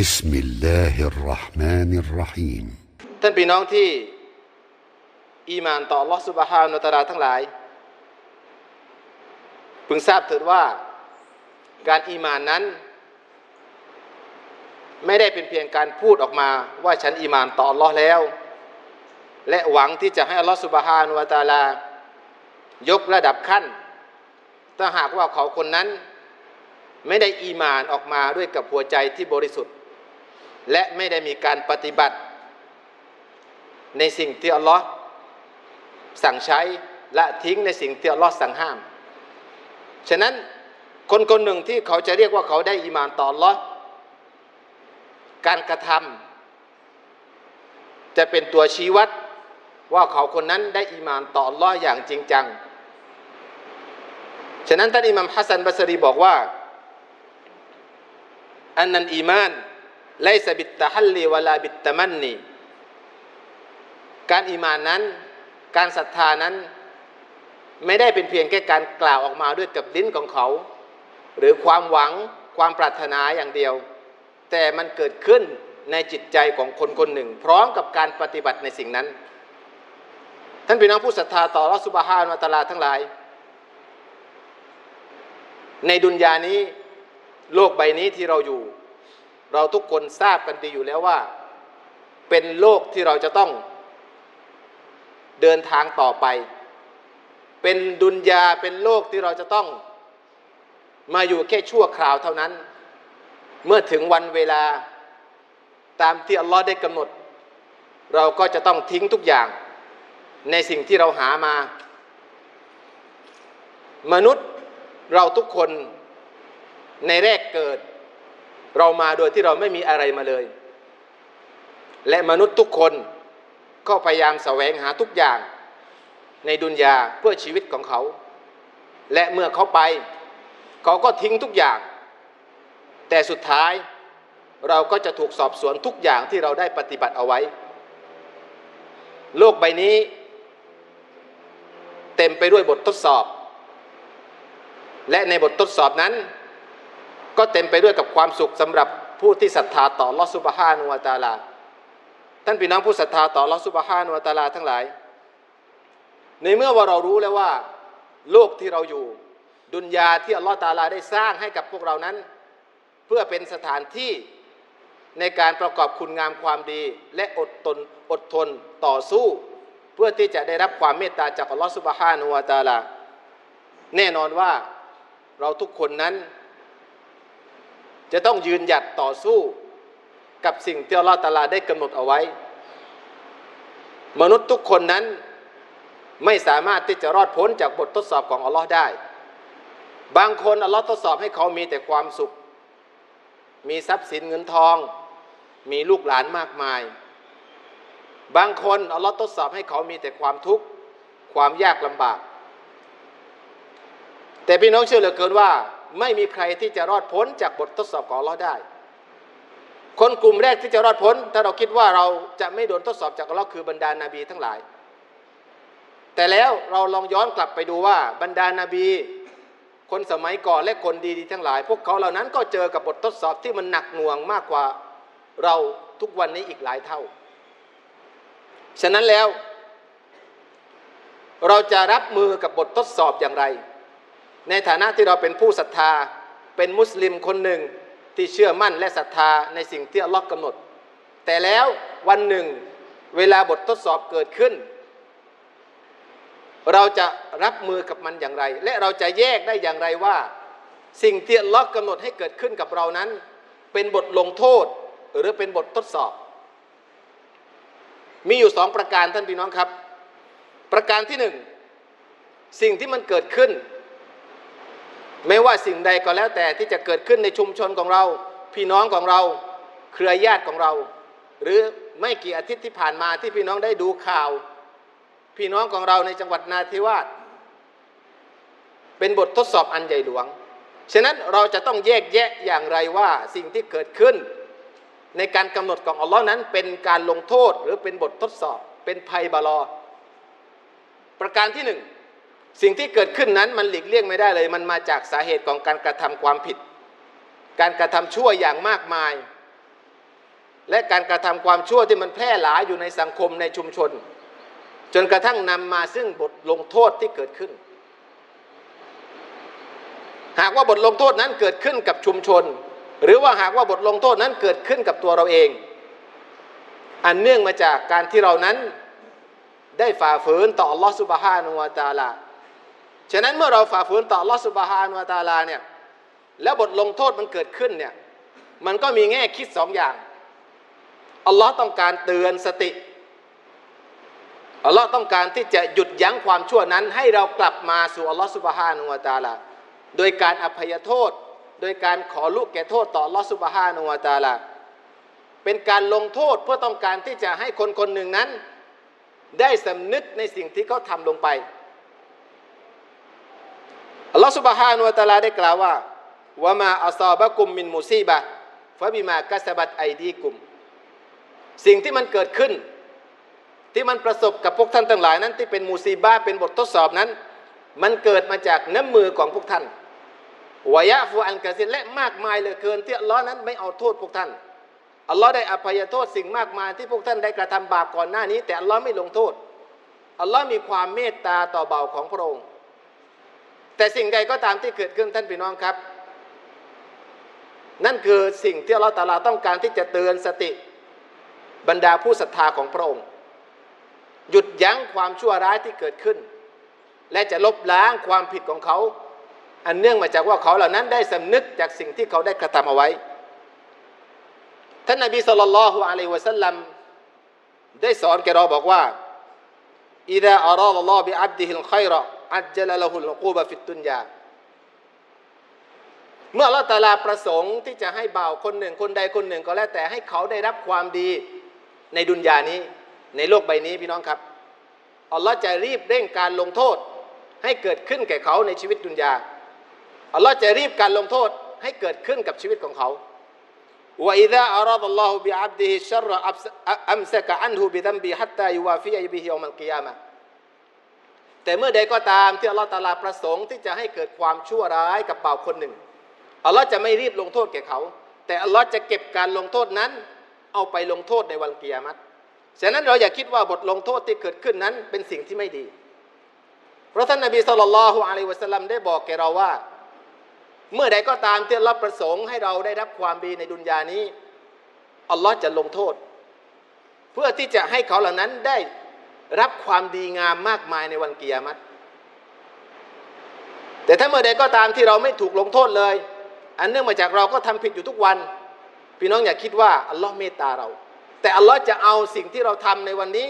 بسم الله الرحمن الرحيم ท่านพี่น้องที่อีหมานต่อ Allah سبحانه และ تعالى ทั้งหลาย พึงทราบเถิดว่าการอีหมานนั้น ไม่ได้เป็นเพียงการพูดออกมาว่าฉันอีหมานต่อ Allah แล้ว และหวังที่จะให้ Allah سبحانه และ تعالى ยกระดับขั้น ถ้าหากว่าเขาคนนั้น ไม่ได้อีหมานออกมาด้วยกับหัวใจที่บริสุทธิ์ และไม่ได้มีการปฏิบัติ ในสิ่งที่อัลลอฮ์สั่งใช้และทิ้งในสิ่งที่อัลลอฮ์สั่งห้าม ฉะนั้นคนคนหนึ่งที่เขาจะเรียกว่าเขาได้อีหมานต่ออัลลอฮ์การกระทำจะเป็นตัวชี้วัดว่าเขาคนนั้นได้อีหมานต่ออัลลอฮ์อย่างจริงจัง ฉะนั้นท่านอิหมัมฮัสซันบัสรีบอกว่าอันนันอีมาน ไลซบิตตะฮัลลีวลาบิตตะมันนีการอีหมานนั้น การศรัทธานั้น ไม่ได้เป็นเพียงแค่การกล่าวออกมาด้วยกับลิ้นของเขา หรือความหวังความปรารถนาอย่างเดียว แต่มันเกิดขึ้นในจิตใจของคนคนหนึ่ง พร้อมกับการปฏิบัติในสิ่งนั้น ท่านพี่น้องผู้ศรัทธาต่อรัสุบฮานวะตาลาทั้งหลาย ในดุนยานี้โลกใบนี้ที่เราอยู่ เราทุกคนทราบกันดีอยู่แล้วว่า เป็นโลกที่เราจะต้อง เดินทางต่อไป เป็นดุนยาเป็นโลกที่เราจะต้อง มาอยู่แค่ชั่วคราวเท่านั้น เมื่อถึงวันเวลาตามที่อัลลอฮ์ได้กำหนด เราก็จะต้องทิ้งทุกอย่าง ในสิ่งที่เราหามา มนุษย์เราทุกคนในแรกเกิด เรามาโดยที่เราไม่มีอะไรมาเลย และมนุษย์ทุกคนก็พยายามแสวงหาทุกอย่างในดุนยาเพื่อชีวิตของเขา และเมื่อเขาไป เขาก็ทิ้งทุกอย่าง แต่สุดท้ายเราก็จะถูกสอบสวนทุกอย่างที่เราได้ปฏิบัติเอาไว้ โลกใบนี้ เต็มไปด้วยบททดสอบ และในบททดสอบนั้น ก็เต็มไปด้วยกับความสุขสำหรับผู้ที่ศรัทธาต่อลอสุบฮานุวาตาลา ท่านพี่น้องผู้ศรัทธาต่อลอสุบฮานุวาตาลาทั้งหลาย ในเมื่อว่าเรารู้แล้วว่า โลกที่เราอยู่ ดุนยาที่อัลลอฮฺตาลาได้สร้างให้กับพวกเรานั้น เพื่อเป็นสถานที่ในการประกอบคุณงามความดี และอดทนอดทนต่อสู้ เพื่อที่จะได้รับความเมตตาจากอัลลอฮฺสุบฮานุวาตาลา แน่นอนว่าเราทุกคนนั้น จะต้องยืนหยัดต่อสู้กับสิ่งที่อัลลอฮฺตาลาได้กำหนดเอาไว้ มนุษย์ทุกคนนั้นไม่สามารถที่จะรอดพ้นจากบททดสอบของอัลลอฮ์ได้ บางคนอัลลอฮ์ทดสอบให้เขามีแต่ความสุข มีทรัพย์สินเงินทอง มีลูกหลานมากมาย บางคนอัลลอฮ์ทดสอบให้เขามีแต่ความทุกข์ ความยากลำบาก แต่พี่น้องเชื่อเหลือเกินว่า ไม่มีใครที่จะรอดพ้นจากบททดสอบของอัลลอฮ์ได้ คนกลุ่มแรกที่จะรอดพ้น ถ้าเราคิดว่าเราจะไม่โดนทดสอบจากอัลลอฮ์คือบรรดานาบีทั้งหลาย แต่แล้วเราลองย้อนกลับไปดูว่าบรรดานาบี คนสมัยก่อนและคนดีๆทั้งหลาย พวกเขาเหล่านั้นก็เจอกับบททดสอบที่มันหนักหน่วงมากกว่าเราทุกวันนี้อีกหลายเท่า ฉะนั้นแล้ว เราจะรับมือกับบททดสอบอย่างไร ในฐานะที่เราเป็นผู้ศรัทธา เป็นมุสลิมคนหนึ่งที่เชื่อมั่นและศรัทธาในสิ่งที่อัลลอฮ์กำหนด แต่แล้ววันหนึ่งเวลาบททดสอบเกิดขึ้น เราจะรับมือกับมันอย่างไร และเราจะแยกได้อย่างไรว่า สิ่งที่อัลลอฮ์กำหนดให้เกิดขึ้นกับเรานั้น เป็นบทลงโทษหรือเป็นบททดสอบ มีอยู่สองประการท่านพี่น้องครับ ประการที่หนึ่งสิ่งที่มันเกิดขึ้น ไม่ว่าสิ่งใดก็แล้วแต่ที่จะเกิดขึ้นในชุมชนของเรา พี่น้องของเรา เครือญาติของเรา หรือไม่กี่อาทิตย์ที่ผ่านมาที่พี่น้องได้ดูข่าว พี่น้องของเราในจังหวัดนาทิวาสเป็นบททดสอบอันใหญ่หลวง ฉะนั้นเราจะต้องแยกแยะอย่างไรว่าสิ่งที่เกิดขึ้น ในการกำหนดของอัลลอฮ์นั้น เป็นการลงโทษหรือเป็นบททดสอบ เป็นภัยบาลอ ประการที่หนึ่ง สิ่งที่เกิดขึ้นนั้นมันหลีกเลี่ยงไม่ได้เลย มันมาจากสาเหตุของการกระทำความผิด การกระทำชั่วอย่างมากมาย และการกระทำความชั่วที่มันแพร่หลายอยู่ในสังคมในชุมชน จนกระทั่งนำมาซึ่งบทลงโทษที่เกิดขึ้น หากว่าบทลงโทษนั้นเกิดขึ้นกับชุมชน หรือว่าหากว่าบทลงโทษนั้นเกิดขึ้นกับตัวเราเอง อันเนื่องมาจากการที่เรานั้นได้ฝ่าฝืนต่ออัลลอฮฺสุบฮานุวาตาลา ฉะนั้นเมื่อเราฝ่าฝืนต่ออัลลอฮฺสุบฮานุวาตาลาเนี่ยแล้วบทลงโทษมันเกิดขึ้นเนี่ยมันก็มีแง่คิดสองอย่างอัลลอฮ์ต้องการเตือนสติอัลลอฮ์ต้องการที่จะหยุดยั้งความชั่วนั้น ให้เรากลับมาสู่อัลลอฮ์สุบฮานุวาตาลาโดยการอภัยโทษ โดยการขอลุกแก่โทษต่ออัลลอฮ์สุบฮานุวาตาลาเป็นการลงโทษเพื่อต้องการที่จะให้คนคนหนึ่งนั้น ได้สำนึกในสิ่งที่เขาทำลงไป อัลลอฮฺสุบฮานุวะตะลาได้กล่าวว่าวะมาอัซอบะกุมมินมุซีบะฟะบิมากัสบัตไอดีกุม สิ่งที่มันเกิดขึ้น ที่มันประสบกับพวกท่านทั้งหลายนั้นที่เป็นมูซีบาเป็นบททดสอบนั้น มันเกิดมาจากน้ำมือของพวกท่านวายะฟูอันกะซินและมากมายเหลือเกินที่อัลลอฮ์นั้นไม่เอาโทษพวกท่านอัลลอฮ์ได้อภัยโทษสิ่งมากมายที่พวกท่านได้กระทำบาปก่อนหน้านี้ แต่อัลลอฮ์ไม่ลงโทษอัลลอฮ์มีความเมตตาต่อเบาของพระองค์ แต่สิ่งใดก็ตามที่เกิดขึ้นท่านพี่น้องครับ นั่นคือสิ่งที่อัลลอฮ์ตาลาต้องการที่จะเตือนสติบรรดาผู้ศรัทธาของพระองค์ หยุดยั้งความชั่วร้ายที่เกิดขึ้น และจะลบล้างความผิดของเขา อันเนื่องมาจากว่าเขาเหล่านั้นได้สำนึกจากสิ่งที่เขาได้กระทำเอาไว้ ท่านนบีสุลต่านละฮุอะลัยวะสัลลัมได้สอนแกเราบอกว่า อัจจละละหุลกูบาฟิตตุนยา เมื่อละตาลาประสงค์ที่จะให้เบาคนหนึ่งคนใดคนหนึ่งก็แล้วแต่ให้เขาได้รับความดีในดุนยานี้ ในโลกใบนี้พี่น้องครับอัลลอฮ์จะรีบเร่งการลงโทษ ให้เกิดขึ้นแก่เขาในชีวิตดุนยาอัลลอฮ์จะรีบการลงโทษให้เกิดขึ้นกับชีวิตของเขาว่าอิดะอัลลอราอัลลอฮุบิอับดิฮิชรออัมซะกะอันฮุบิดัมบิฮัตตายูวาฟิยบิฮิยอมัลกิยามะ แต่เมื่อใดก็ตามที่อัลลอฮฺตาลาประสงค์ที่จะให้เกิดความชั่วร้ายกับบ่าวคนหนึ่งอัลลอฮ์จะไม่รีบลงโทษแก่เขา แต่อัลลอฮ์จะเก็บการลงโทษนั้น เอาไปลงโทษในวันเกียรติฉะนั้นเราอย่าคิดว่าบทลงโทษที่เกิดขึ้นนั้นเป็นสิ่งที่ไม่ดี เพราะท่านนบีสุลต่านละฮุอะลัยวะสัลลัมได้บอกแก่เราว่า เมื่อใดก็ตามที่อัลลอฮ์ประสงค์ให้เราได้รับความดีในดุนยานี้อัลลอฮ์จะลงโทษ เพื่อที่จะให้เขาเหล่านั้นได้ รับความดีงามมากมายในวันเกียรติแต่ถ้าเมื่อใดก็ตามที่เราไม่ถูกลงโทษเลย อันเนื่องมาจากเราก็ทำผิดอยู่ทุกวัน พี่น้องอย่าคิดว่าอัลลอฮ์เมตตาเรา แต่อัลลอฮ์จะเอาสิ่งที่เราทำในวันนี้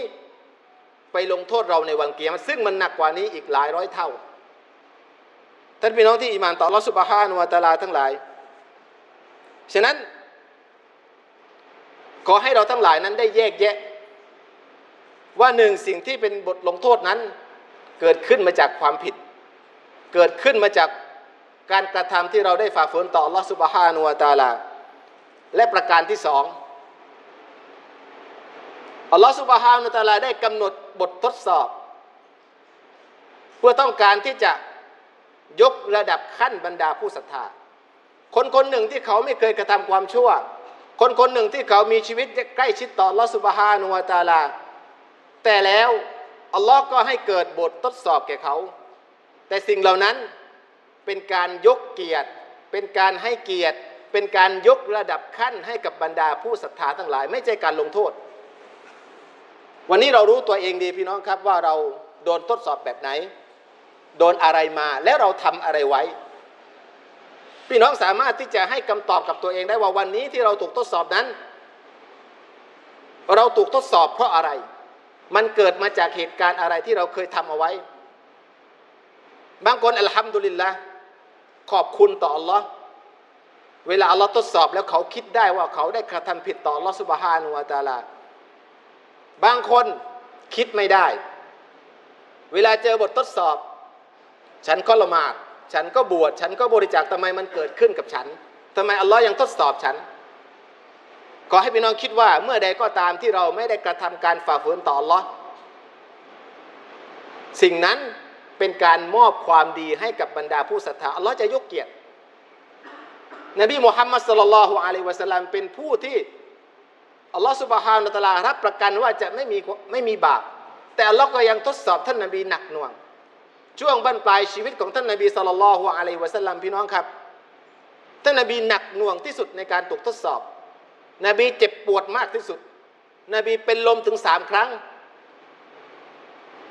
ไปลงโทษเราในวันเกียรติซึ่งมันหนักกว่านี้อีกหลายร้อยเท่า ท่านพี่น้องที่อิมานต่อลอสุบฮานุวาตาลาทั้งหลาย ฉะนั้น ขอให้เราทั้งหลายนั้นได้แยกแยะ ว่าหนึ่งสิ่งที่เป็นบทลงโทษนั้น เกิดขึ้นมาจากความผิด เกิดขึ้นมาจากการกระทำที่เราได้ฝ่าฝืนต่อลอสุบฮานุวตาลา และประการที่สองอัลลอฮฺสุบฮานุตาลาได้กำหนดบททดสอบ เพื่อต้องการที่จะยกระดับขั้นบรรดาผู้ศรัทธาคนคนหนึ่งที่เขาไม่เคยกระทำความชั่ว คนคนหนึ่งที่เขามีชีวิตใกล้ชิดต่อลอสุบฮานุวตาลา แต่แล้วอัลลอฮ์ก็ให้เกิดบททดสอบแก่เขา แต่สิ่งเหล่านั้นเป็นการยกเกียรติ เป็นการให้เกียรติ เป็นการยกระดับขั้นให้กับบรรดาผู้ศรัทธาทั้งหลาย ไม่ใช่การลงโทษ วันนี้เรารู้ตัวเองดีพี่น้องครับว่าเราโดนทดสอบแบบไหน โดนอะไรมาแล้วเราทำอะไรไว้ พี่น้องสามารถที่จะให้คำตอบกับตัวเองได้ว่าวันนี้ที่เราถูกทดสอบนั้น เราถูกทดสอบเพราะอะไร มันเกิดมาจากเหตุการณ์อะไรที่เราเคยทำเอาไว้ บางคนอัลฮัมดุลิลละขอบคุณต่ออัลลอฮ์เวลาอัลลอฮ์ทดสอบแล้วเขาคิดได้ว่าเขาได้กระทำผิดต่ออัลลอฮ์สุบฮานุวาตาลา บางคนคิดไม่ได้ เวลาเจอบททดสอบ ฉันก็ละหมาดฉันก็บวช ฉันก็บริจาคทำไมมันเกิดขึ้นกับฉันทำไมอัลลอฮ์ยังทดสอบฉัน ขอให้พี่น้องคิดว่าเมื่อใดก็ตามที่เราไม่ได้กระทำการฝ่าฝืนต่อลอสิ่งนั้นเป็นการมอบความดีให้กับบรรดาผู้ศรัทธาอัลลอฮ์จะยกเกียรตินบีมุฮัมมัดสุลลัลฮุอะลัยวะสัลลัมเป็นผู้ที่อัลลอฮฺสุบฮานาตะลารับประกันว่าจะไม่มีไม่มีบาป แต่อัลลอฮ์ก็ยังทดสอบท่านนบีหนักหน่วง ช่วงบั้นปลายชีวิตของท่านนบีสุลต่านลฮ์อะลัยวะสัลลัมพี่น้องครับ ท่านนบีหนักหน่วงที่สุดในการถูกทดสอบ นบีเจ็บปวดมากที่สุด นบีเป็นลมถึงสามครั้ง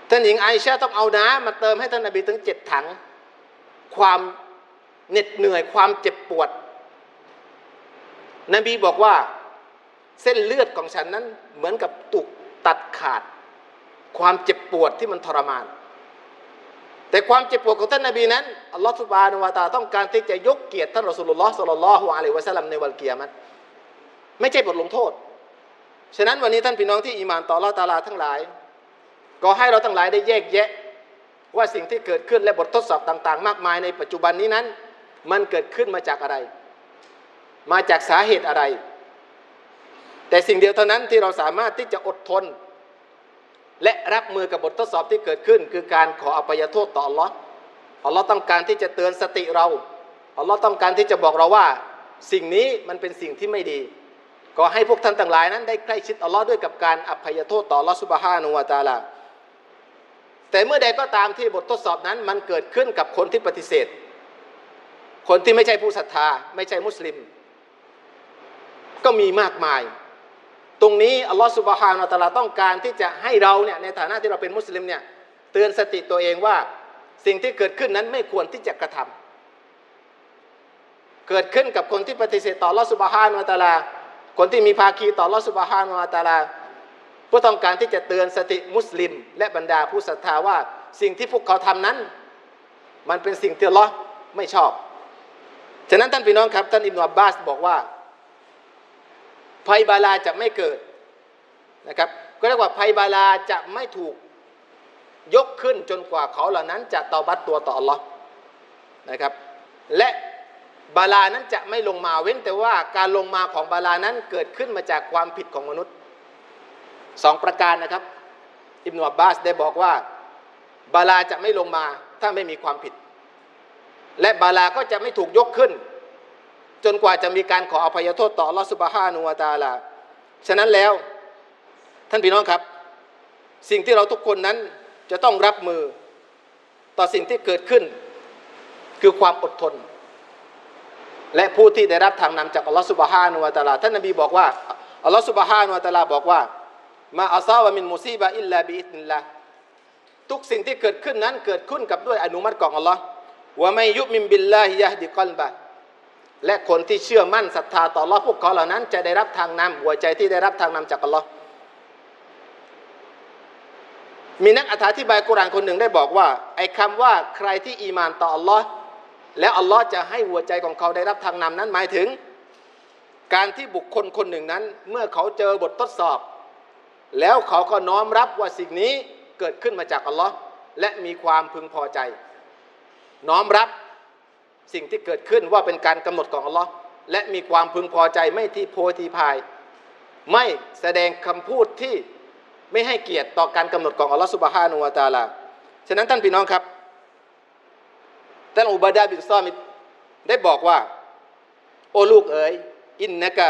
ท่านหญิงไอชาต้องเอาน้ำมาเติมให้ท่านนบีถึงเจ็ดถัง ความเหน็ดเหนื่อยความเจ็บปวด นบีบอกว่าเส้นเลือดของฉันนั้นเหมือนกับถูกตัดขาด ความเจ็บปวดที่มันทรมาน แต่ความเจ็บปวดของท่านนบีนั้นอัลลอฮฺสุบานุวาตาต้องการที่จะยกเกียรติท่านรอสุลลอฮ์สัลลัลลอฮุอะลัยวะสัลลัมในวันเกียรติ ไม่ใช่บทลงโทษ ฉะนั้นวันนี้ท่านพี่น้องที่อีมานต่อลลอตาลาทั้งหลาย ก็ให้เราทั้งหลายได้แยกแยะ ว่าสิ่งที่เกิดขึ้นและบททดสอบต่าง ๆ มากมายในปัจจุบันนี้นั้น มันเกิดขึ้นมาจากอะไร มาจากสาเหตุอะไร แต่สิ่งเดียวเท่านั้นที่เราสามารถที่จะอดทน และรับมือกับบททดสอบที่เกิดขึ้น คือการขออภัยโทษต่ออัลลอฮ์อัลลอฮ์ต้องการที่จะเตือนสติเราอัลลอฮ์ต้องการที่จะบอกเราว่า สิ่งนี้มันเป็นสิ่งที่ไม่ดี ก็ให้พวกท่านต่างหลายนั้นได้ใกล้ชิดอัลลอฮ์ด้วยกับการอภัยโทษต่อลอสุบฮานุวาตาลาแต่เมื่อใดก็ตามที่บททดสอบนั้นมันเกิดขึ้นกับคนที่ปฏิเสธ คนที่ไม่ใช่ผู้ศรัทธา ไม่ใช่มุสลิม ก็มีมากมาย ตรงนี้อัลลอฮฺสุบฮานาตะลาต้องการที่จะให้เราเนี่ยในฐานะที่เราเป็นมุสลิมเนี่ยเตือนสติตัวเองว่าสิ่งที่เกิดขึ้นนั้นไม่ควรที่จะกระทำเกิดขึ้นกับคนที่ปฏิเสธต่อลอสุบฮานาตะลา คนที่มีภาคีต่ออัลอสุบฮานาตะลาเพื่อต้องการที่จะเตือนสติมุสลิม และบรรดาผู้ศรัทธาว่าสิ่งที่พวกเขาทำนั้น มันเป็นสิ่งที่ลลอฮ์ไม่ชอบ ฉะนั้นท่านพี่น้องครับ ท่านอิบนาอับบาสบอกว่าภัยบาลาจะไม่เกิดนะครับ ก็เรียกว่าภัยบาลาจะไม่ถูกยกขึ้นจนกว่าเขาเหล่านั้นจะตอบัตตัวต่ออัลลอฮ์นะครับ และ บาลานั้นจะไม่ลงมาเว้น แต่ว่าการลงมาของบาลานั้นเกิดขึ้นมาจากความผิดของมนุษย์สองประการนะครับอิบนาอับบาสได้บอกว่า บาลาจะไม่ลงมาถ้าไม่มีความผิด และบาลาก็จะไม่ถูกยกขึ้น จนกว่าจะมีการขออภัยโทษต่ออัลอสุบฮานุวาตาลา ฉะนั้นแล้วท่านพี่น้องครับ สิ่งที่เราทุกคนนั้นจะต้องรับมือต่อสิ่งที่เกิดขึ้น คือความอดทน และผู้ที่ได้รับทางนำจากอัลลอฮฺสุบฮานุวาตาลาท่านนบีบอกว่าอัลลอฮฺสุบฮานุวาตาลาบอกว่า มาอัซาวะมินมุซีบะอิลลาบิอิสนิลลาทุกสิ่งที่เกิดขึ้นนั้นเกิดขึ้นกับด้วยอนุมัติของอัลลอฮ์ว่าไม่ยุบมินบิลลาฮิยะฮดิกอลบะและคนที่เชื่อมั่นศรัทธาต่อ Allah พวกเขาเหล่านั้นจะได้รับทางนำหัวใจที่ได้รับทางนำจากอัลลอฮ์มีนักอธิบายกุรานคนหนึ่งได้บอกว่าไอ้คำว่าใครที่อีมานต่ออัลลอฮ์ แล้วอัลลอฮ์จะให้หัวใจของเขาได้รับทางนำนั้นหมายถึง การที่บุคคลคนหนึ่งนั้น เมื่อเขาเจอบททดสอบ แล้วเขาก็น้อมรับว่าสิ่งนี้เกิดขึ้นมาจากอัลลอฮ์และมีความพึงพอใจ น้อมรับสิ่งที่เกิดขึ้นว่าเป็นการกำหนดของอัลลอฮ์และมีความพึงพอใจไม่ที่โพทีพาย ไม่แสดงคำพูดที่ไม่ให้เกียรติต่อการกำหนดของอัลลอฮ์สุบฮานุวาตาลา ฉะนั้นท่านพี่น้องครับ ท่านอุบาดาบินซอมิดได้บอกว่า โอ้ลูกเอ๋ยอินนกะ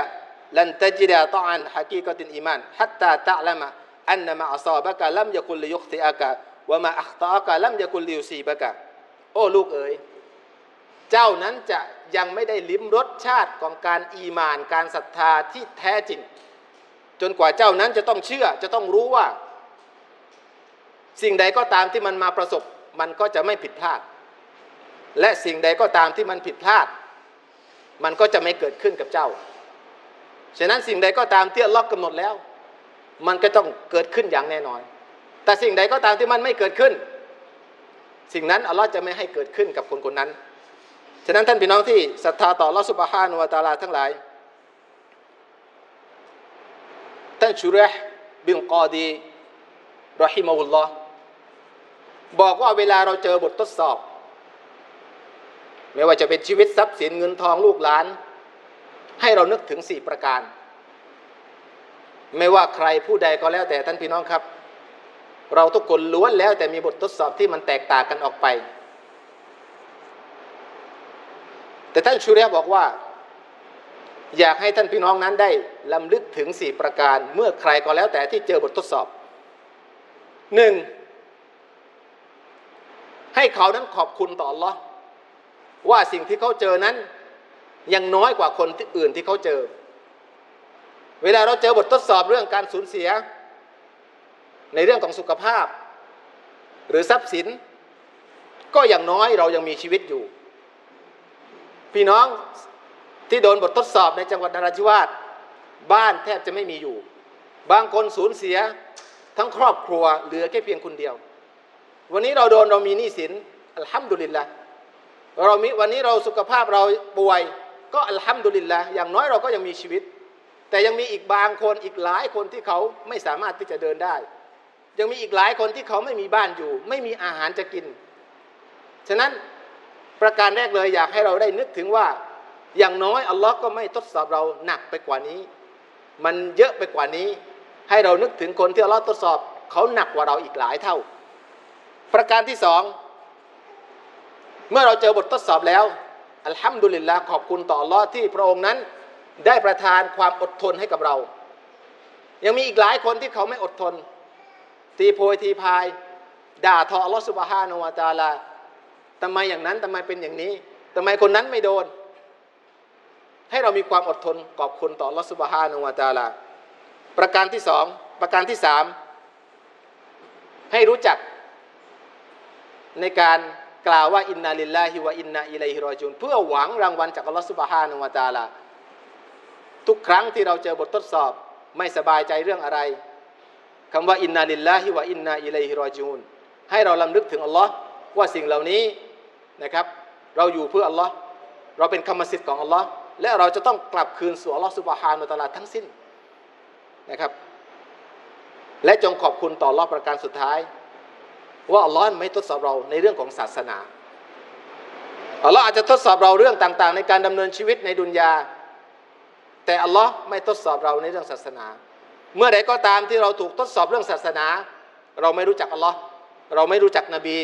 ลันตจิดาตออันฮะกีกตินอีมานฮัตตาตะละมะอันนมาอัซอบะกะลัมยะกุลลิยุคติอากะวะมาอัคตากะลัมยะกุลลิยุซีบะกะโอ้ลูกเอ๋ยเจ้านั้นจะยังไม่ได้ลิ้มรสชาติของการอีมานการศรัทธาที่แท้จริง จนกว่าเจ้านั้นจะต้องเชื่อจะต้องรู้ว่า สิ่งใดก็ตามที่มันมาประสบ มันก็จะไม่ผิดพลาด และสิ่งใดก็ตามที่มันผิดพลาด มันก็จะไม่เกิดขึ้นกับเจ้า ฉะนั้นสิ่งใดก็ตามที่ลลอฮ์กำหนดแล้ว มันก็ต้องเกิดขึ้นอย่างแน่นอน แต่สิ่งใดก็ตามที่มันไม่เกิดขึ้น สิ่งนั้นอัลลอฮ์จะไม่ให้เกิดขึ้นกับคนคนนั้น ฉะนั้นท่านพี่น้องที่ศรัทธาต่อลอสุบฮานุวะตาลาทั้งหลาย ท่านชุเรห์บินกอดีรอฮิมาอุลลอฮ์บอกว่าเวลาเราเจอบททดสอบ ไม่ว่าจะเป็นชีวิตทรัพย์สินเงินทองลูกหลาน ให้เรานึกถึงสี่ประการ ไม่ว่าใครผู้ใดก็แล้วแต่ท่านพี่น้องครับ เราทุกคนล้วนแล้วแต่มีบททดสอบที่มันแตกต่างกันออกไป แต่ท่านชูเรียบอกว่า อยากให้ท่านพี่น้องนั้นได้ลำลึกถึงสี่ประการ เมื่อใครก็แล้วแต่ที่เจอบททดสอบหนึ่งให้เขานั้นขอบคุณต่อ Allah ว่าสิ่งที่เขาเจอนั้น ยังน้อยกว่าคนที่อื่นที่เขาเจอ เวลาเราเจอบททดสอบเรื่องการสูญเสีย ในเรื่องของสุขภาพ หรือทรัพย์สิน ก็อย่างน้อยเรายังมีชีวิตอยู่ พี่น้องที่โดนบททดสอบในจังหวัดนราธิวาสบ้านแทบจะไม่มีอยู่ บางคนสูญเสียทั้งครอบครัวเหลือแค่เพียงคนเดียว วันนี้เราโดนเรามีหนี้สินอัลฮัมดุลิลละ เรามีวันนี้เราสุขภาพเราป่วย ก็อัลฮัมดุลิลละอย่างน้อยเราก็ยังมีชีวิต แต่ยังมีอีกบางคนอีกหลายคนที่เขาไม่สามารถที่จะเดินได้ ยังมีอีกหลายคนที่เขาไม่มีบ้านอยู่ ไม่มีอาหารจะกิน ฉะนั้นประการแรกเลยอยากให้เราได้นึกถึงว่า อย่างน้อยอัลลอฮ์ก็ไม่ทดสอบเราหนักไปกว่านี้ มันเยอะไปกว่านี้ ให้เรานึกถึงคนที่อัลลอฮ์ทดสอบเขาหนักกว่าเราอีกหลายเท่า ประการที่สอง เมื่อเราเจอบททดสอบแล้วอัลฮัมดุลิลละขอบคุณต่ออัลลอฮ์ที่พระองค์นั้น ได้ประทานความอดทนให้กับเรา ยังมีอีกหลายคนที่เขาไม่อดทน ตีโพยทีพาย ด่าทออัลลอฮ์สุบฮานะวะตาลาทำไมอย่างนั้นทำไมเป็นอย่างนี้ทำไมคนนั้นไม่โดน ให้เรามีความอดทนขอบคุณต่ออัลลอฮ์สุบฮานะวะตาลาประการที่สองประการที่สามให้รู้จักในการ กล่าวว่าอินนาลิลลาฮิวะอินนาอิลัยฮิรอจูนเพื่อหวังรางวัลจากอัลลอฮฺสุบฮานะฮูวะตาลาทุกครั้งที่เราเจอบททดสอบไม่สบายใจเรื่องอะไรคำว่าอินนาลิลลาฮิวะอินนาอิลัยฮิรอจูนให้เราลำลึกถึงอัลลอฮ์ว่าสิ่งเหล่านี้นะครับ เราอยู่เพื่ออัลลอฮ์เราเป็นคำมสิทธิ์ของอัลลอฮ์และเราจะต้องกลับคืนสู่อัลลอฮ์สุบฮานะฮูวะตาลาทั้งสิ้นนะครับ และจงขอบคุณต่ออัลลอฮ์ประการสุดท้าย ว่าอัลลอฮ์ไม่ทดสอบเราในเรื่องของศาสนาอัลลอฮ์อาจจะทดสอบเราเรื่องต่างๆ ในการดำเนินชีวิตในดุนยา แต่อัลลอฮ์ไม่ทดสอบเราในเรื่องศาสนา เมื่อใดก็ตามที่เราถูกทดสอบเรื่องศาสนา เราไม่รู้จักอัลลอฮ์เราไม่รู้จักนบี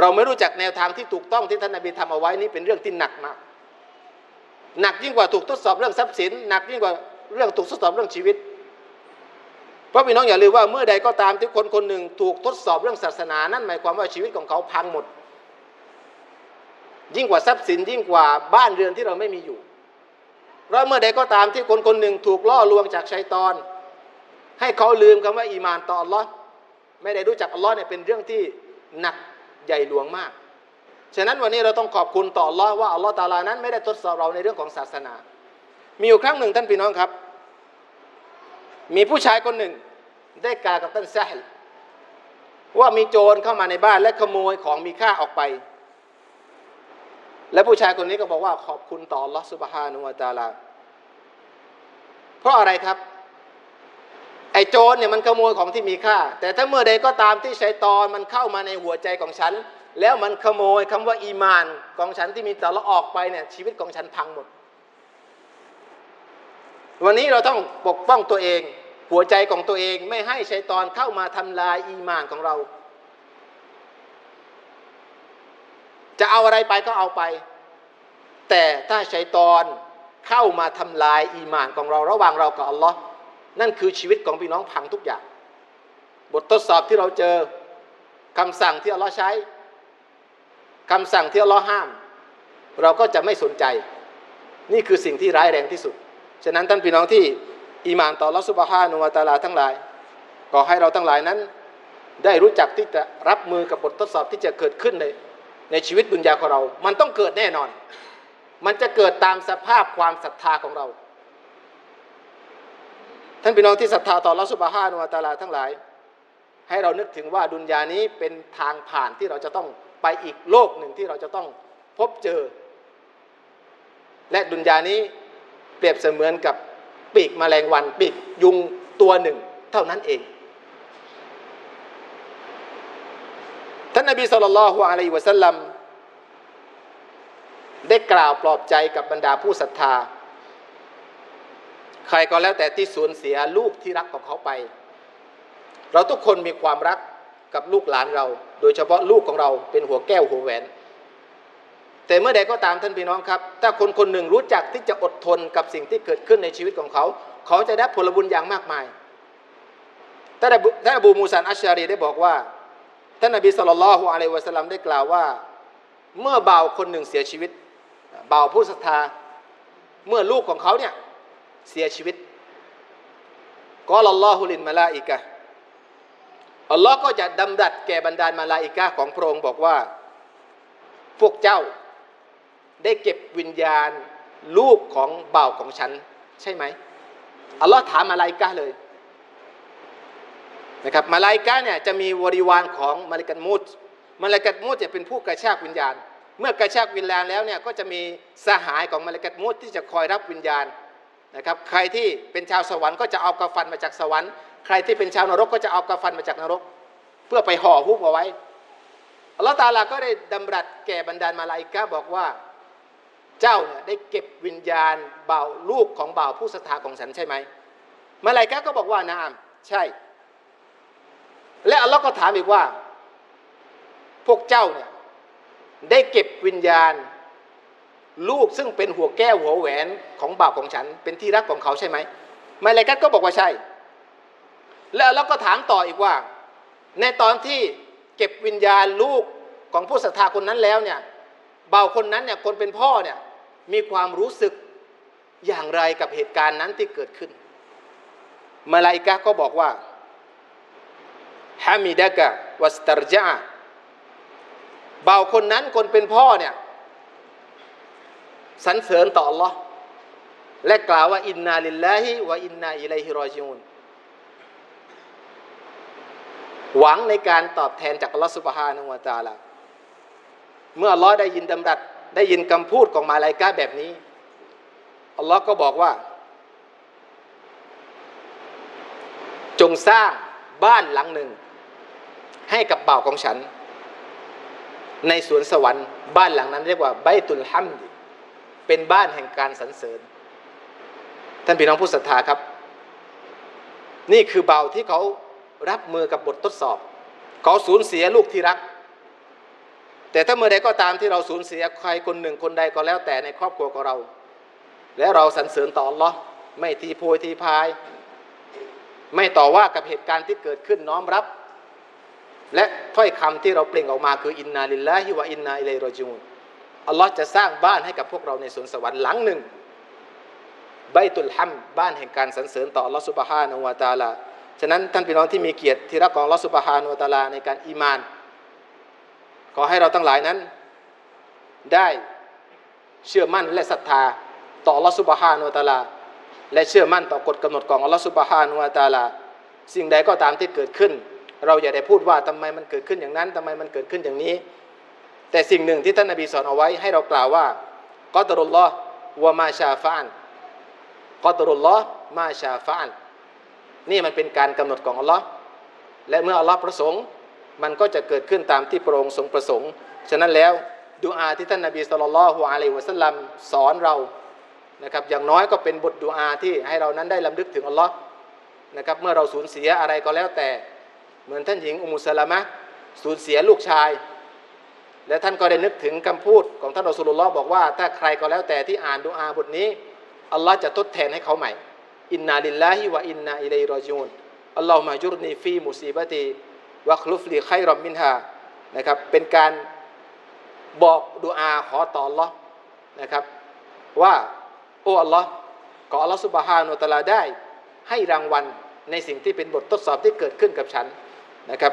เราไม่รู้จักแนวทางที่ถูกต้องที่ท่านนบีทำเอาไว้นี่เป็นเรื่องที่หนักมากหนักยิ่งกว่าถูกทดสอบเรื่องทรัพย์สินหนักยิ่งกว่าเรื่องถูกทดสอบเรื่องชีวิต เพราะพี่น้องอย่าลืมว่าเมื่อใดก็ตามที่คนคนหนึ่งถูกทดสอบเรื่องศาสนานั่นหมายความว่าชีวิตของเขาพังหมด ยิ่งกว่าทรัพย์สินยิ่งกว่าบ้านเรือนที่เราไม่มีอยู่เพราะเมื่อใดก็ตามที่คนคนหนึ่งถูกล่อลวงจากชัยตอน ให้เขาลืมคำว่าอีมานต่ออัลลอฮ์ไม่ได้รู้จักอัลลอฮ์เนี่ยเป็นเรื่องที่หนักใหญ่หลวงมาก ฉะนั้นวันนี้เราต้องขอบคุณต่ออัลลอฮ์ว่าอัลลอฮ์ตาลานั้นไม่ได้ทดสอบเราในเรื่องของศาสนา มีอยู่ครั้งหนึ่งท่านพี่น้องครับ มีผู้ชายคนหนึ่ง ได้กล่าวกับท่านซาฮลว่ามีโจรเข้ามาในบ้านและขโมยของมีค่าออกไป และผู้ชายคนนี้ก็บอกว่าขอบคุณต่อลอสุบฮานุวาตาลา เพราะอะไรครับ ไอ้โจรเนี่ยมันขโมยของที่มีค่า แต่ถ้าเมื่อใดก็ตามที่ชัยตอนมันเข้ามาในหัวใจของฉัน แล้วมันขโมยคำว่าอีมานของฉันที่มีต่อละออกไปเนี่ยชีวิตของฉันพังหมด วันนี้เราต้องปกป้องตัวเอง หัวใจของตัวเองไม่ให้ชัยตอนเข้ามาทำลายอีมานของเรา จะเอาอะไรไปก็เอาไป แต่ถ้าชัยตอนเข้ามาทำลายอีมานของเรา ระหว่างเรากับอัลลอฮ์นั่นคือชีวิตของพี่น้องพังทุกอย่าง บททดสอบที่เราเจอคำสั่งที่อัลลอฮ์ใช้คำสั่งที่อัลลอฮ์ห้าม เราก็จะไม่สนใจ นี่คือสิ่งที่ร้ายแรงที่สุด ฉะนั้นท่านพี่น้องที่อีมานต่อลอสุบฮานุวาตาลาทั้งหลายก็ให้เราทั้งหลายนั้น ได้รู้จักที่จะรับมือกับบททดสอบที่จะเกิดขึ้นในในชีวิตดุนยาของเรา มันต้องเกิดแน่นอน มันจะเกิดตามสภาพความศรัทธาของเรา ท่านพี่น้องที่ศรัทธาต่อลอสุบฮานุวาตาลาทั้งหลาย ให้เรานึกถึงว่าดุนยานี้เป็นทางผ่านที่เราจะต้องไปอีกโลกหนึ่งที่เราจะต้องพบเจอ และดุนยานี้ เปรียบเสมือนกับปีกแมลงวันปีกยุงตัวหนึ่งเท่านั้นเอง ท่านนบีสุลต่านละฮ์อะลัยฮิวะสัลลัมได้กล่าวปลอบใจกับบรรดาผู้ศรัทธา ใครก็แล้วแต่ที่สูญเสียลูกที่รักของเขาไป เราทุกคนมีความรักกับลูกหลานเรา โดยเฉพาะลูกของเราเป็นหัวแก้วหัวแหวน แต่เมื่อใดก็ตามท่านพี่น้องครับ ถ้าคนคนหนึ่งรู้จักที่จะอดทนกับสิ่งที่เกิดขึ้นในชีวิตของเขา เขาจะได้ผลบุญอย่างมากมายท่านอบูท่านอบูมูซันอัชชารีได้บอกว่าท่านนบีสุลต่านละฮ์อะลัยวะสัลลัมได้กล่าวว่า เมื่อบ่าวคนหนึ่งเสียชีวิตบ่าวผู้ศรัทธา เมื่อลูกของเขาเนี่ยเสียชีวิตกอลัลอฮุลินมาลาอิกะอัลลอฮ์ก็จะดำรัสแก่บรรดามาลาอิกะของพระองค์บอกว่า พวกเจ้า ได้เก็บวิญญาณลูกของเบ่าของฉันใช่ไหมอัลลอฮ์ถามมาลาอิกะเลยนะครับมาลาอิกะเนี่ยจะมีบริวารของมาลิกัตมูดมาลิกัตมูดจะเป็นผู้กระชากวิญญาณ เมื่อกระชากวิญญาณแล้วเนี่ยก็จะมีสหายของมาลิกัตมูดที่จะคอยรับวิญญาณนะครับใครที่เป็นชาวสวรรค์ก็จะเอากระฟันมาจากสวรรค์ ใครที่เป็นชาวนรกก็จะเอากระฟันมาจากนรก เพื่อไปห่อหุ้มเอาไว้อัลลอฮฺตาลาก็ได้ดำรัสแก่บรรดามาลาอิกะบอกว่า เจ้าเนี่ยได้เก็บวิญญาณเบาลูกของเบาผู้ศรัทธาของฉันใช่ไหมมาลาอิกะห์ก็บอกว่านามใช่ และอัลลอฮ์ก็ถามอีกว่า พวกเจ้าเนี่ยได้เก็บวิญญาณ ลูกซึ่งเป็นหัวแก้วหัวแหวนของบ่าวของฉัน เป็นที่รักของเขาใช่ไหมมาลาอิกะห์ก็บอกว่าใช่ และอัลลอฮ์ก็ถามต่ออีกว่า ในตอนที่เก็บวิญญาณลูกของผู้ศรัทธาคนนั้นแล้วเนี่ย เบาวคนนั้นเนี่ยคนเป็นพ่อเนี่ยมีความรู้สึกอย่างไรกับเหตุการณ์นั้นที่เกิดขึ้น มาลาอิกะก็บอกว่าฮามิดะกะวัสตารจาเบาวคนนั้นคนเป็นพ่อเนี่ยสรรเสริญต่อ Allah และกล่าวว่าอินนาลิลลาฮิวะอินนาอิลัยฮิรอจิอูนหวังในการตอบแทนจากอัลลอฮฺสุบฮานะฮูวะตาลา เมื่ออัลลอฮ์ได้ยินดำรัสได้ยินคำพูดของมาลายกาแบบนี้อัลลอฮ์ก็บอกว่า จงสร้างบ้านหลังหนึ่ง ให้กับบ่าวของฉัน ในสวนสวรรค์บ้านหลังนั้น เรียกว่าไบตุลฮัมดเป็นบ้านแห่งการสรรเสริญ ท่านพี่น้องผู้ศรัทธาครับ นี่คือเบาที่เขารับมือกับบททดสอบ เขาสูญเสียลูกที่รัก แต่ถ้าเมื่อใดก็ตามที่เราสูญเสียใครคนหนึ่งคนใดก็แล้วแต่ในครอบครัวของเรา และเราสรรเสริญต่อ Allah ไม่ทีโพยทีพาย ไม่ต่อว่ากับเหตุการณ์ที่เกิดขึ้นน้อมรับ และถ้อยคำที่เราเปล่งออกมาคืออินนาลิลลาฮิวะอินนาอิเลรอจูนอัลลอฮ์จะสร้างบ้านให้กับพวกเราในสวนสวรรค์หลังหนึ่งไบตุลฮัมบ้านแห่งการสรรเสริญต่ออัลลอฮ์สุบฮานะฮูวตาลาฉะนั้นท่านพี่น้องที่มีเกียรติที่รักของอัลลอสุบฮานุตาลาในการอีมาน ขอให้เราทั้งหลายนั้น ได้เชื่อมั่นและศรัทธาต่อลอสุบฮานุตาลา และเชื่อมั่นต่อกฎกำหนดของอัลลอฮฺสุบฮานุตาลา สิ่งใดก็ตามที่เกิดขึ้น เราอย่าได้พูดว่าทำไมมันเกิดขึ้นอย่างนั้นทำไมมันเกิดขึ้นอย่างนี้ แต่สิ่งหนึ่งที่ท่านนบีสอนเอาไว้ให้เรากล่าวว่ากอตรุลลอฮ์วะมาชาฟานกอตรุลลอฮ์มาชาฟานนี่มันเป็นการกำหนดของอัลลอฮ์และเมื่ออัลลอฮ์ประสงค์ มันก็จะเกิดขึ้นตามที่พระองค์ทรงประสงค์ ฉะนั้นแล้วดูอาที่ท่านนบีสุลต่านละฮ์อะลัยวะสัลลัมสอนเรานะครับอย่างน้อยก็เป็นบทดูอาที่ให้เรานั้นได้ลำลึกถึงอัลลอฮ์นะครับเมื่อเราสูญเสียอะไรก็แล้วแต่ เหมือนท่านหญิงอุมุสลามะสูญเสียลูกชาย และท่านก็ได้นึกถึงคำพูดของท่านอัสลุลลอฮ์บอกว่า ถ้าใครก็แล้วแต่ที่อ่านดูอาบทนี้อัลลอฮ์จะทดแทนให้เขาใหม่อินนาลิลลาฮิวะอินนาอิลัยรอจูนอัลลอฮฺมาจุรนีฟีมุซีบะตี วัคลุฟลีไครอมมินฮานะครับเป็นการบอกดุอาขอต่อ Allah นะครับว่าโอ้ Allah ขอ Allah สุบฮานุตะลาได้ ให้รางวัลในสิ่งที่เป็นบททดสอบที่เกิดขึ้นกับฉันนะครับ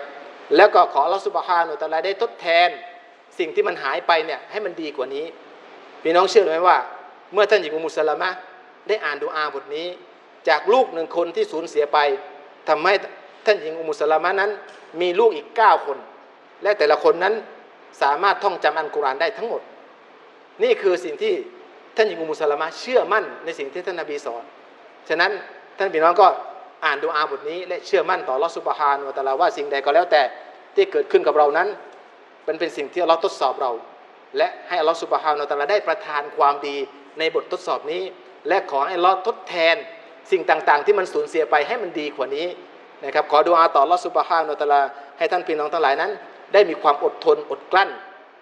แล้วก็ขอ Allah สุบฮานุตะลาได้ทดแทน สิ่งที่มันหายไปเนี่ยให้มันดีกว่านี้พี่น้องเชื่อไหมว่า เมื่อท่านหญิงอุมุสลามะได้อ่านดูอาบทนี้ จากลูกหนึ่งคนที่สูญเสียไปทำให้ท่านหญิงอุมุสลามะนั้น มีลูกอีก 9 คน และแต่ละคนนั้นสามารถท่องจำอันกุรานได้ทั้งหมด นี่คือสิ่งที่ท่านหญิงอุมุสลามะเชื่อมั่นในสิ่งที่ท่านนบีสอน ฉะนั้นท่านพี่น้องก็อ่านดูอาบทนี้ และเชื่อมั่นต่อลอสุบฮานวะตะลาว่าสิ่งใดก็แล้วแต่ที่เกิดขึ้นกับเรานั้นเป็นเป็นสิ่งที่เราทดสอบเรา และให้อัลลอฮฺสุบฮานุตะลาได้ประทานความดีในบททดสอบนี้ และขอให้อัลลอฮ์ทดแทนสิ่งต่างๆ ที่มันสูญเสียไปให้มันดีกว่านี้ นะครับขอดูอาต่อลอสุบฮานุตลาให้ท่านพี่น้องทั้งหลายนั้น ได้มีความอดทนอดกลั้น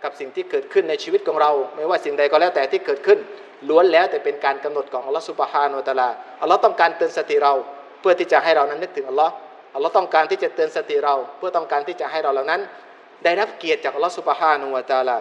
กับสิ่งที่เกิดขึ้นในชีวิตของเรา ไม่ว่าสิ่งใดก็แล้วแต่ที่เกิดขึ้น ล้วนแล้วแต่เป็นการกำหนดของอัลลอฮฺสุบฮานุตะลาอัลลอฮ์ต้องการเตือนสติเราเพื่อที่จะให้เรานั้นนึกถึงอัลลอฮ์อัลลอฮ์ต้องการที่จะเตือนสติเรา เพื่อต้องการที่จะให้เราเหล่านั้น ได้รับเกียรติจากอัลลอฮฺสุบฮานุตะลา